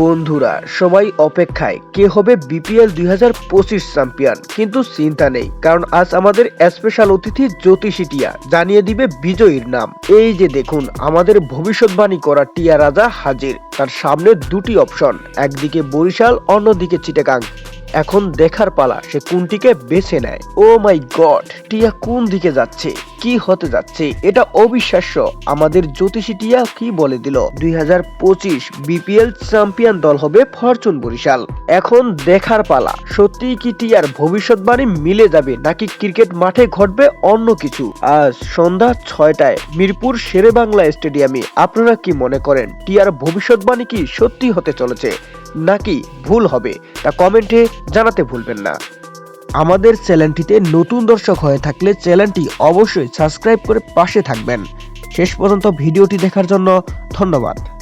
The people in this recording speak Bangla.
বন্ধুরা, সবাই অপেক্ষায়, কে হবে বিপিএল দুই হাজার পঁচিশ চ্যাম্পিয়ন? কিন্তু চিন্তা নেই, কারণ আজ আমাদের স্পেশাল অতিথি জ্যোতিষিটিয়া জানিয়ে দিবে বিজয়ীর নাম। এই যে দেখুন, আমাদের ভবিষ্যৎবাণী করা টিয়া রাজা হাজির, তার সামনে দুটি অপশন একদিকে বরিশাল, অন্যদিকে চিটাগাং। এখন দেখার পালা, সে কোনটিকে বেছে নেয়? ও মাই গড টিয়া কোন দিকে যাচ্ছে? কি হতে যাচ্ছে? এটা অবিশ্বাস্য। আমাদের জ্যোতিষী টিয়া কি বলে দিল? দুই হাজার পঁচিশ বিপিএল চ্যাম্পিয়ন দল হবে ফরচুন বরিশাল। এখন দেখার পালা সত্যি কি টিয়ার ভবিষ্যৎবাণী মিলে যাবে নাকি ক্রিকেট মাঠে ঘটবে অন্য কিছু? আজ সন্ধ্যা ছয়টায় মিরপুর শেরে বাংলা স্টেডিয়ামে, আপনারা কি মনে করেন টিয়ার ভবিষ্যৎবাণী কি সত্যি হতে চলেছে? নাকি ভুল হবে তা কমেন্টে জানাতে ভুলবেন না। আমাদের চ্যানেলটিতে নতুন দর্শক হয়ে থাকলে চ্যানেলটি অবশ্যই সাবস্ক্রাইব করে পাশে থাকবেন। শেষ পর্যন্ত ভিডিওটি দেখার জন্য ধন্যবাদ।